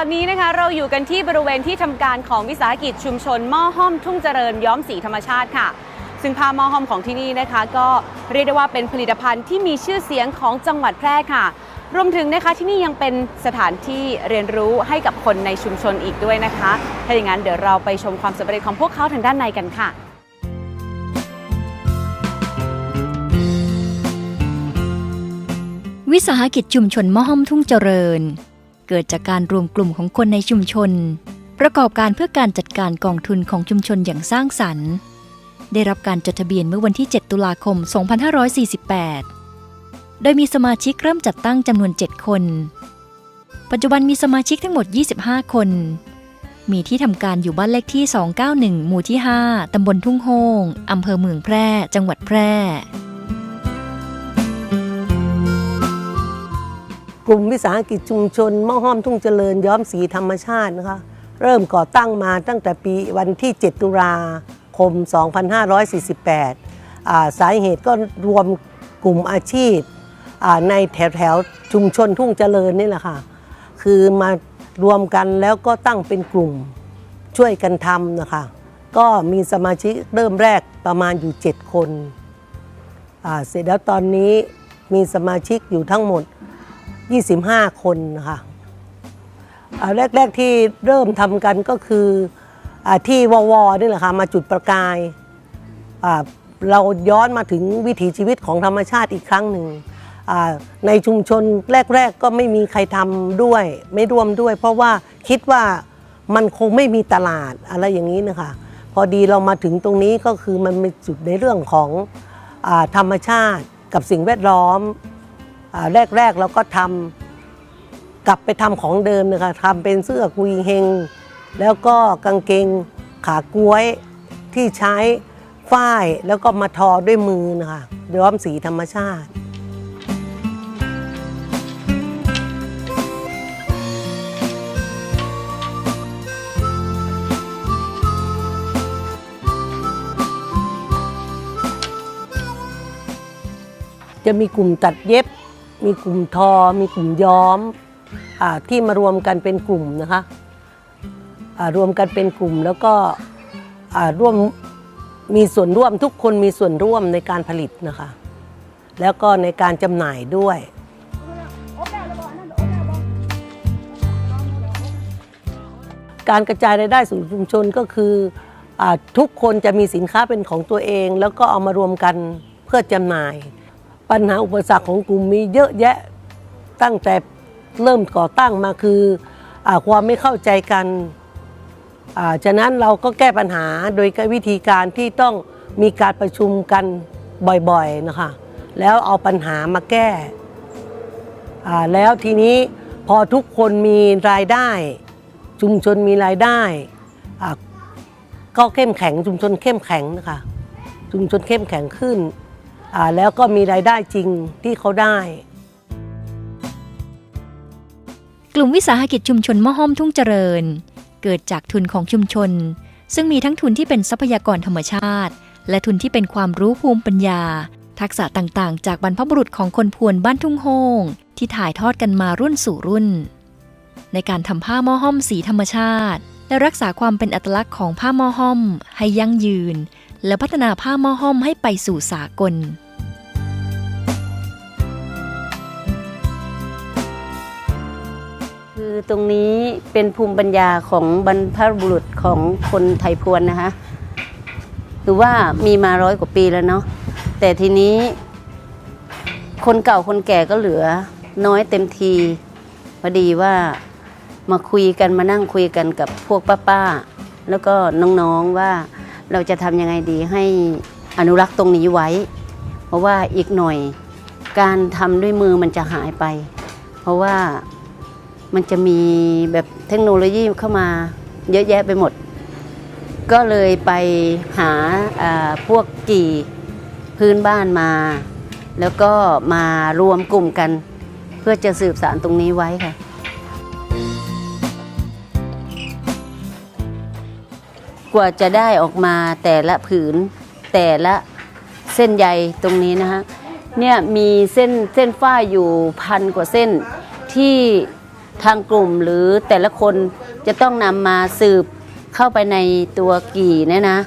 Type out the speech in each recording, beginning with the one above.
ตอนนี้นะคะเราอยู่กันที่บริเวณที่ทำการของวิสาหกิจชุมชนหม้อห้อมทุ่งเจริญย้อมสีธรรมชาติค่ะ ซึ่งผ้าหม้อห้อมของที่นี่นะคะ ก็เรียกได้ว่าเป็นผลิตภัณฑ์ที่มีชื่อเสียงของจังหวัดแพร่ค่ะ รวมถึงนะคะที่นี่ยังเป็นสถานที่เรียนรู้ให้กับคนในชุมชนอีกด้วยนะคะ ถ้าอย่างนั้นเดี๋ยวเราไปชมความสำเร็จของพวกเขาทางด้านในกันค่ะวิสาหกิจชุมชนมะห้อมทุ่งเจริญ เกิดจากการรวมกลุ่มของคนในชุมชน ประกอบการเพื่อการจัดการกองทุนของชุมชนอย่างสร้างสรรค์ ได้รับการจดทะเบียนเมื่อวันที่ 7 ตุลาคม 2548 โดยมีสมาชิกเริ่มจัดตั้งจำนวน 7 คน ปัจจุบันมีสมาชิกทั้งหมด 25 คน มีที่ทำการอยู่บ้านเลขที่ 291 หมู่ที่ 5 ตำบลทุ่งโฮงอำเภอเมืองแพร่ จังหวัดแพร่ กลุ่มวิสาหกิจชุมชนม้อห้อมทุ่งเจริญย้อมสีธรรมชาตินะคะเริ่มก่อตั้งมาตั้งแต่ปีวันที่ 7 ตุลาคม 2548อ่าสาเหตุก็รวมกลุ่มอาชีพในแถวแถวชุมชนทุ่งเจริญนี่แหละค่ะ คือมารวมกันแล้วก็ตั้งเป็นกลุ่มช่วยกันทำนะคะ ก็มีสมาชิกเริ่มแรกประมาณอยู่ 7 คน เสร็จแล้วตอนนี้มีสมาชิกอยู่ทั้งหมด 25 คนนะคะอ่าแรก ๆที่เริ่มทำกันก็คืออาที่ววนี่แหละค่ะมาจุดประกายอ่าเราย้อนมาถึงวิถีชีวิตของธรรมชาติอีกครั้งหนึ่งอ่าในชุมชนแรก ๆ ก็ไม่มีใครทำด้วย ไม่ร่วมด้วย เพราะว่าคิดว่ามันคงไม่มีตลาดอะไรอย่างนี้นะคะ พอดีเรามาถึงตรงนี้ก็คือมันเป็นจุดในเรื่องของอาธรรมชาติกับสิ่งแวดล้อม แรกๆเราก็ทำกลับไปทำของเดิมนะคะทำเป็นเสื้อกุยเฮง แล้วก็กางเกงขากล้วยที่ใช้ฝ้ายแล้วก็มาทอด้วยมือนะคะย้อมสีธรรมชาติจะมีกลุ่มตัดเย็บ มีกลุ่มทอ มีกลุ่มย้อมอที่มารวมกันเป็นกลุ่มนะคะรวมกันเป็นกลุ่มแล้วก็ร่วมมีส่วนร่วมทุกคนมีส่วนร่วมในการผลิตนะคะ แล้วก็ในการจำหน่ายด้วยการกระจายรายได้สู่ชุมชนก็คืออทุกคนจะมีสินค้าเป็นของตัวเอง แล้วก็เอามารวมกันเพื่อจำหน่าย ปัญหาอุปสรรคของกลุ่มมีเยอะแยะตั้งแต่เริ่มก่อตั้งมาคืออความไม่เข้าใจกันฉะนั้นเราก็แก้ปัญหาโดยวิธีการที่ต้องมีการประชุมกันบ่อยๆนะคะแล้วเอาปัญหามาแก้แล้วทีนี้พอทุกคนมีรายได้ ชุมชนมีรายได้ก็เข้มแข็งชุมชนเข้มแข็งนะคะชุมชนเข้มแข็งขึ้น แล้วก็มีรายได้จริงที่เขาได้ กลุ่มวิสาหกิจชุมชนมะห้อมทุ่งเจริญ เกิดจากทุนของชุมชน ซึ่งมีทั้งทุนที่เป็นทรัพยากรธรรมชาติ และทุนที่เป็นความรู้ภูมิปัญญา ทักษะต่างๆ จากบรรพบุรุษของคนพวนบ้านทุ่งโฮงที่ถ่ายทอดกันมารุ่นสู่รุ่น ในการทำผ้าม้อห้อมสีธรรมชาติ และรักษาความเป็นอัตลักษณ์ของผ้าม้อห้อม ให้ยั่งยืน และพัฒนาผ้าหม้อห้อมให้ไปสู่สากล คือตรงนี้เป็นภูมิปัญญาของบรรพบุรุษของคนไทยพวนนะคะคือว่ามีมาร้อยกว่าปีแล้วเนาะแต่ทีนี้ คนเก่าคนแก่ก็เหลือ น้อยเต็มทีพอดีว่ามาคุยกันมานั่งคุยกันกับพวกป้าๆแล้วก็น้องๆว่า เราจะทำยังไงดีให้อนุรักษ์ตรงนี้ไว้ เพราะว่าอีกหน่อยการทำด้วยมือมันจะหายไป เพราะว่ามันจะมีแบบเทคโนโลยีเข้ามาเยอะแยะไปหมด ก็เลยไปหาพวกกี่พื้นบ้านมา แล้วก็มารวมกลุ่มกัน เพื่อจะสืบสารตรงนี้ไว้ค่ะ ว่าจะได้ออกมาแต่ละผืนแต่ละเส้นใยตรงนี้นะคะเนี่ยมีเส้นเส้นฝ้ายอยู่พันกว่าเส้นที่ทางกลุ่มหรือแต่ละคนจะต้องนำมาสืบเข้าไปในตัวกี่เนี่ยนะ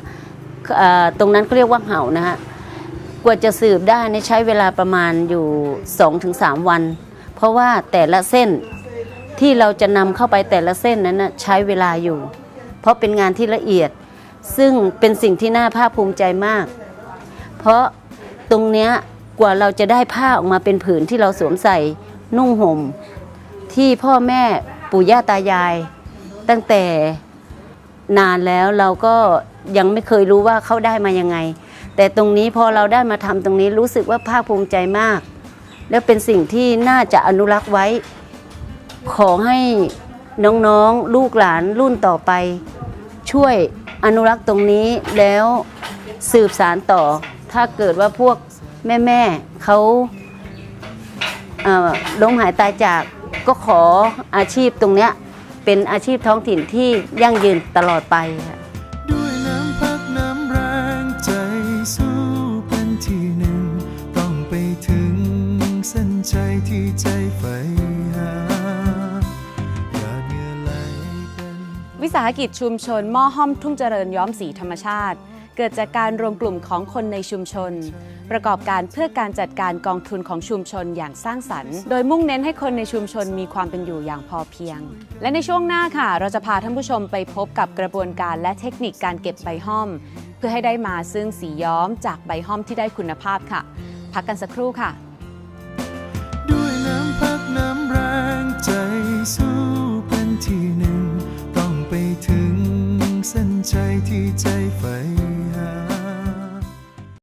ตรงนั้นก็เรียกว่าเห่านะฮะกว่าจะสืบได้นใช้เวลาประมาณอยู่ 2-3 วัน เพราะว่าแต่ละเส้นที่เราจะนำเข้าไปแต่ละเส้นนั้นนะใช้เวลาอยู่ เพราะเป็นงานที่ละเอียด ซึ่งเป็นสิ่งที่น่าภาคภูมิใจมาก เพราะตรงเนี้ยกว่าเราจะได้ผ้าออกมาเป็นผืนที่เราสวมใส่นุ่งห่ม ที่พ่อแม่ปู่ย่าตายาย ตั้งแต่นานแล้วเราก็ยังไม่เคยรู้ว่าเขาได้มายังไง แต่ตรงนี้พอเราได้มาทำตรงนี้รู้สึกว่าภาคภูมิใจมาก แล้วเป็นสิ่งที่น่าจะอนุรักษ์ไว้ ขอให้น้องๆ ลูกหลานรุ่นต่อไป ช่วย อนุรักษ์ตรงนี้แล้วสืบสารต่อ ถ้าเกิดว่าพวกแม่ๆเขาล้มหายตายจากก็ขออาชีพตรงเนี้ยเป็นอาชีพท้องถิ่นที่ยั่งยืนตลอดไปค่ะ สาหกิจชุมชนหม้อห้อมทุ่งเจริญย้อมสีธรรมชาติ เกิดจากการรวมกลุ่มของคนในชุมชน ประกอบการเพื่อการจัดการกองทุนของชุมชนอย่างสร้างสรรค์ โดยมุ่งเน้นให้คนในชุมชนมีความเป็นอยู่อย่างพอเพียง และในช่วงหน้าค่ะ เราจะพาท่านผู้ชมไปพบกับกระบวนการและเทคนิคการเก็บใบห้อม เพื่อให้ได้มาซึ่งสีย้อมจากใบห้อมที่ได้คุณภาพค่ะ พักกันสักครู่ค่ะ เป็นที่